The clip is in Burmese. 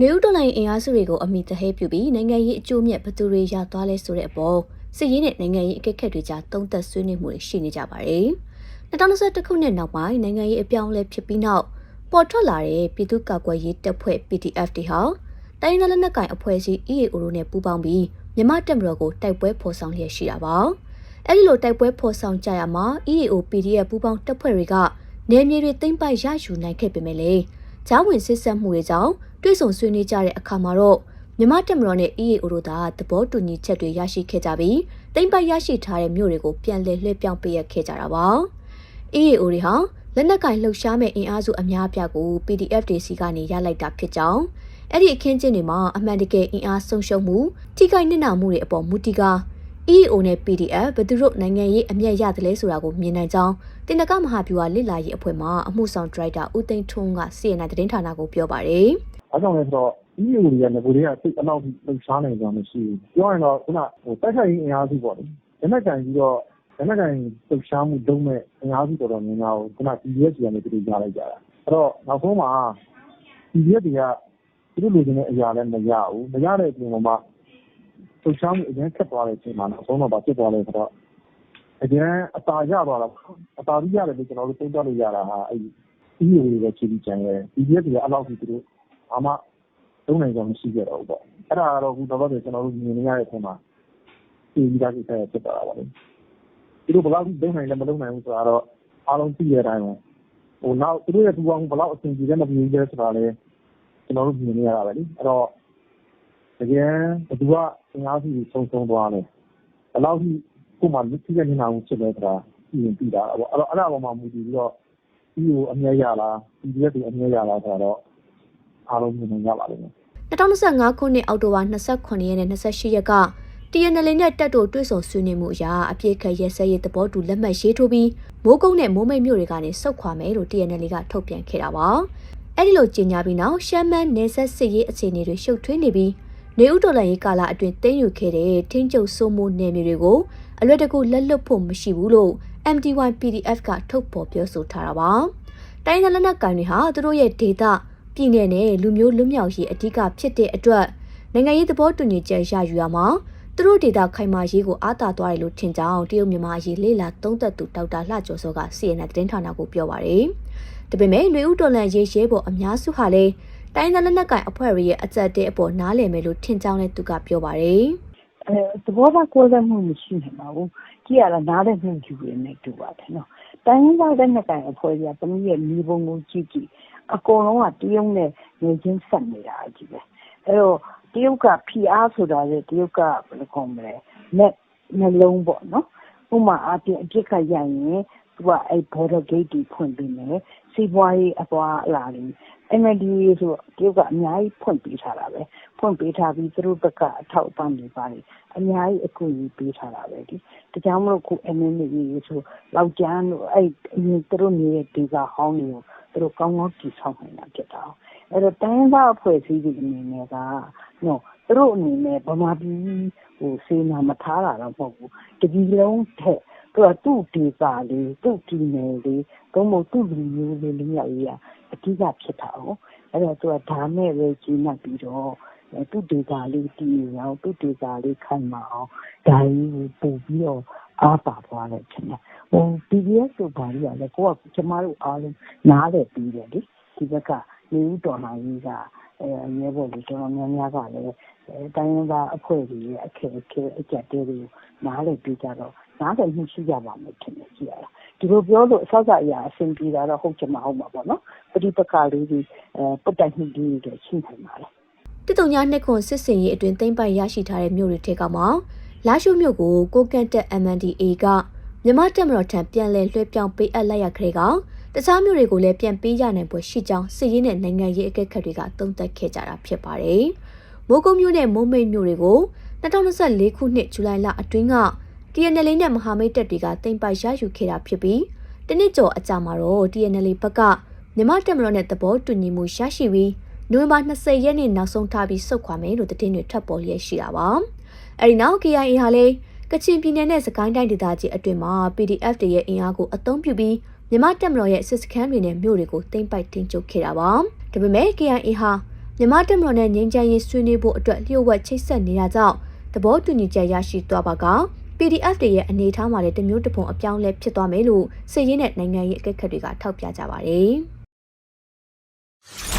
နေဦးတော်လိုင်းအင်အားစုတွေကိုအမိတဟဲပြုပြီးနိုင်ငံရေးအကျိုးမြတ်ဘသူတွေရသွားလဲဆိုတဲ့အပေါ်စစ်ရေးနဲ့နိုင်ငံရေးအကက်ခက်တွေကြားတုံ့သက်ဆွေးနွေးမှုတွေရှိနေကြပါတယ်။2021ခုနှစ်နောက်ပိုင်းနိုင်ငံရေးအပြောင်းအလဲဖြစ်ပြီးနောက်ပေါ်ထွက်လာတဲ့ပြည်သူ့ကာကွယ်ရေးတပ်ဖွဲ့ PDF တွေဟာတိုင်းနယ်လက်နက်ကိုင်အဖွဲ့အစည်း EAO တို့နဲ့ပူးပေါင်းပြီးမြမတက်မတော်ကိုတိုက်ပွဲဖော်ဆောင်လျက်ရှိတာပါ။အဲဒီလိုတိုက်ပွဲဖော်ဆောင်ကြရမှာ EAO PDF ပူးပေါင်းတပ်ဖွဲ့တွေကနေမြေတွေသိမ့်ပိုက်ရယူနိုင်ခဲ့ပေမဲ့လေ ဂျားဝင်စစ်ဆက်မှုတွေကြောင့်တွေ့ဆုံဆွေးနွေးကြတဲ့အခါမှာတော့မြမတက်မတော်နဲ့ EAO တို့သာသဘောတူညီချက်တွေရရှိခဲ့ကြပြီးတိမ့်ပိုက်ရရှိထားတဲ့မြို့တွေကိုပြန်လည်လွှဲပြောင်းပေးရခဲ့ကြတာပါ။ EAO တွေဟာလက်နက်ကင်လှုပ်ရှားမဲ့အင်အားစုအများအပြားကို PDF တွေစီကနေရလိုက်တာဖြစ်ကြောင်းအဲ့ဒီအခင်းကျင်းတွေမှာအမှန်တကယ်အင်အားဆုံးရှုံးမှုထိခိုက်နစ်နာမှုတွေအပေါ်မူတည်ကာ EAO နဲ့ PDF ဘယ်သူတို့နိုင်ငံရေးအမျက်ရတယ်လဲဆိုတာကိုမြင်နိုင်ကြောင်းတင်နကမဟာဗျူဟာလစ်လာရေးအဖွဲ့မှအမှုဆောင်ဒရိုက်တာဦးသိန်းထွန်းက CNN သတင်းဌာနကိုပြောပါတယ်။။ဘာကြောင့်လဲဆိုတော့ EAO တွေကငကိုတွေကစိတ်အလောက်လှုပ်ရှားနိုင်ကြမရှိဘူး။ပြောရရင်တော့ခုနတိုက်ခိုက်ရေးအင်အားစုပေါ့လေ။လက်နက်ကိုင်ပြီးတော့လက်နက်ကိုင်လှုပ်ရှားမှုလုပ်မဲ့အင်အားစုတော်တော်များများကိုခုန PDF တွေကနေသူတို့ရလိုက်ကြတာ။အဲ့တော့နောက်ဆုံးမှာ PDF တွေကသူတို့လိုချင်တဲ့အရာလည်းမရဘူး။မရတဲ့အပြင်မှာ လှုပ်ရှားမှုအရမ်းခက်သွားတဲ့အချိန်မှာနောက်ဆုံးတော့ဘာဖြစ်သွားလဲဆိုတော့အရမ်းအသာရသွားတာပေါ့။အသာစီးရတယ်လို့ကျွန်တော်တို့သုံးသပ်လို့ရတာဟာအဲ့ EAO တွေပဲခြေပြီးကျန်ခဲ့တယ်။ PDF တွေကအဲ့လောက်ထိသူတို့ဘာမှလုပ်နိုင်စွမ်းမရှိခဲ့တော့ဘူးပေါ့။အဲ့ဒါကတော့အခုလောလောဆယ်ကျွန်တော်တို့မြင်နေရတဲ့အထဲမှာသိပြီးသားကိစ္စတွေဖြစ်သွားတာပေါ့လေ။သူတို့ဘယ်လောက်ထိလုပ်နိုင်လဲမလုပ်နိုင်ဘူးဆိုတာတော့အားလုံးသိတဲ့အတိုင်းပဲ။ဟိုနောက်သူတို့ရဲ့ပူးပေါင်းမှုဘယ်လောက်အဆင်ပြေလဲမပြေဘူးလဲဆိုတာလည်းကျွန်တော်တို့မြင်နေရတာပဲလေ။အဲ့တော့ တကယ်ဘယ်သူကအင်အားစုတွေဆုံးရှုံးသွားလဲ။ဘယ်လောက်ထိကိုယ်မှထိခိုက်နေတာမှုဖြစ်လဲဆိုတာသိရင်သိတာပေါ့။အဲ့တော့အဲ့ဒါပေါ်မှာမူတည်ပြီးတော့ EAO အမြတ်ရလား PDF တွေအမြတ်ရလားဆိုတော့အားလုံးမြင်နိုင်ကြပါလိမ့်မယ်2025ခုနှစ်အောက်တိုဘာ28ရက်နဲ့28ရက်က TNL နဲ့တက်တို့တွေ့ဆုံဆွေးနွေးမှုအရာအပြည့်ခရဲစဲရေးသဘောတူလက်မှတ်ရေးထိုးပြီးမိုးကုတ်နဲ့မိုးမိတ်မြို့တွေကနေစုတ်ခွာမယ်လို့ TNL ကထုတ်ပြန်ခဲ့တာပါ။အဲ့ဒီလိုကြေညာပြီးနောက်ရှမ်းမန်းနေဆက်စစ်ရေးအခြေအနေတွေရှုပ်ထွေးနေပြီး နေဦးတော်လန်ရေးကာလအတွင်းတင်းယူခဲ့တဲ့ထင်းကျုပ်စိုးမိုးနယ်မြေတွေကိုအလွတ်တကူလက်လွတ်ဖို့မရှိဘူးလို့ MDY PDF ကထုတ်ဖော်ပြောဆိုထားတာပါ။တိုင်းနယ်လက်နက်ကိုင်တွေဟာသူတို့ရဲ့ဒေတာပြည်내နဲ့လူမျိုးလွတ်မြောက်ရေးအဓိကဖြစ်တဲ့အတွက်နိုင်ငံရေးသဘောတူညီချက်ရယူရမှာသူတို့ဒေတာခိုင်မာရေးကိုအားတာသွားတယ်လို့ထင်ကြောင်းတရုတ်မြန်မာရေးလေလာသုံးသက်သူဒေါက်တာလှကျော်စောက CNN သတင်းဌာနကိုပြောပါရယ်။ဒါပေမဲ့လူဦးတော်လန်ရေးရဲပေါ်အများစုဟာလည်း တိုင်းသားလက်နက်ကိုင်အဖွဲ့တွေရဲ့အကြက်တဲ့အပေါ်နားလည်မယ်လို့ထင်ကြောင်းလည်းသူကပြောပါရယ်။အဲသဘောထားကွဲလွဲမှုမရှိနိုင်ပါဘူး။ကြည့်ရတာနားလည်မှုယူရနေတူပါတယ်နော်။တိုင်းသားလက်နက်ကိုင်အဖွဲ့တွေကတမီးရဲ့မိဘုံကိုကြည့်ကြည့်အကုန်လုံးကတရုတ်နဲ့နေချင်းဆက်နေတာကြီးပဲအဲ့တော့တရုတ်ကဖိအားဆိုတာလေတရုတ်ကဘယ်လိုခေါ်မလဲနဲ့နှလုံးပေါ့နော်ဥမာအပြင်အပြစ်ခတ်ရရင် သူကအဲ့ border gate တွေဖွင့်ပေးမယ်စီးပွားရေးအပွားအလာတွေ MNDA ဆိုတရုတ်ကအများကြီးဖွင့်ပေးထားတာပဲဖွင့်ပေးထားပြီးသူတို့ဘက်ကအထောက်အပံ့တွေပါတယ်အများကြီးအကူအညီပေးထားတာပဲဒီတကြောင်မလို့ခု MNDA ဆိုလောက်ကျန်းလို့အဲ့အရင်သူတို့နေတဲ့ဒေသဟောင်းတွေကိုသူတို့ကောင်းကောင်းတည်ဆောက်နိုင်တာဖြစ်တာ။အဲ့တော့တိုင်းရင်းသားအဖွဲ့အစည်းတွေအနေနဲ့ကနော်သူတို့အနေနဲ့ဗမာပြည်ဟိုစေနာမထားတာတော့မဟုတ်ဘူး။တပြည်လုံးထက် သူကသူ့ဒေသလေးသူ့ပြည်နယ်လေးသို့မဟုတ်သူ့လူမျိုးလေးလူမျိုးကြီးအဓိကဖြစ်တာ哦။အဲ့တော့သူကဒါနဲ့ပဲကြီးမှတ်ပြီးတော့သူ့ဒေသလေးတည်အောင်သူ့ဒေသလေးခိုင်မာအောင်ဒါကြီးကိုပို့ပြီးတော့အားပါသွားတယ်ထင်တယ်ဟို PBS ဆိုပါလိမ့်ရလေကိုကကျမတို့အားလုံးနားလည်ပြီးတယ်လေဒီဘက်ကနေဦးတော်နိုင်ကြီးကအဲရဲဘော်တွေတော်တော်များများကလည်းတိုင်းရင်းသားအဖွဲ့တွေရဲ့အခက်အခဲအကျက်တဲတွေကိုနားလည်ပြီးကြတော့ နားလည်မှုရှိကြပါမယ်ထင်တယ်ကြည့်ရတာဒီလိုပြောလို့အဆောက်အအရာအဆင်ပြေတာတော့ဟုတ်ချင်မဟုတ်မှာပေါ့နော်ပဋိပက္ခလေးတွေအဲပုတ်တိုက်မှုတွေရှိနိုင်ပါလေတတုံညာနှစ်ခွန်စစ်စင်ရေးအတွင်းသိမ့်ပိုက်ရရှိထားတဲ့မြို့တွေထဲကမှလာရှုမြို့ကိုကိုကန့်တက် MNDA ကမြမတက်မတော်ထံပြန်လည်လွှဲပြောင်းပေးအပ်လိုက်ရခတဲ့ကောင်တခြားမြို့တွေကိုလည်းပြန်ပေးရနိုင်ပွဲရှိကြောင်းစစ်ရေးနဲ့နိုင်ငံရေးအကဲခတ်တွေကသုံးသပ်ခဲ့ကြတာဖြစ်ပါတယ်။မိုးကုတ်မြို့နဲ့မုံမိတ်မြို့တွေကို2024ခုနှစ်ဇူလိုင်လအတွင်းက TNL နဲ့မဟာမိတ်တပ်တွေကတင်ပိုက်ရယူခဲ့တာဖြစ်ပြီးတနစ်ကျော်အကြာမှာတော့ TNL ဘက်ကမြမတက်မတော်နဲ့သဘောတူညီမှုရရှိပြီးနိုဝင်ဘာ20ရက်နေ့နောက်ဆုံးထားပြီးစုတ်ခွာမယ်လို့သတင်းတွေထွက်ပေါ်လျက်ရှိတာပါ။အဲဒီနောက် KIA ဟာလည်းကချင်ပြည်နယ်နဲ့စကိုင်းတိုင်းဒေသကြီးအတွင်းမှာ PDF တွေရဲ့အင်အားကိုအသုံးပြုပြီးမြမတက်မတော်ရဲ့စစ်စခန်းတွေနဲ့မြို့တွေကိုတင်ပိုက်တင်ကျုပ်ခဲ့တာပါ။ဒါပေမဲ့ KIA ဟာမြန်မာတပ်မတော်နဲ့ငြိမ်းချမ်းရေးဆွေးနွေးဖို့အတွက်လျှို့ဝှက်ချိတ်ဆက်နေတာကြောင့်သဘောတူညီချက်ရရှိသွားပါက PDF တွေရဲ့အနေအထားမှာလည်းတစ်မျိုးတစ်ပုံအပြောင်းလဲဖြစ်သွားမယ်လို့စစ်ရေးနဲ့နိုင်ငံရေးအကဲခတ်တွေကထောက်ပြကြပါတယ်။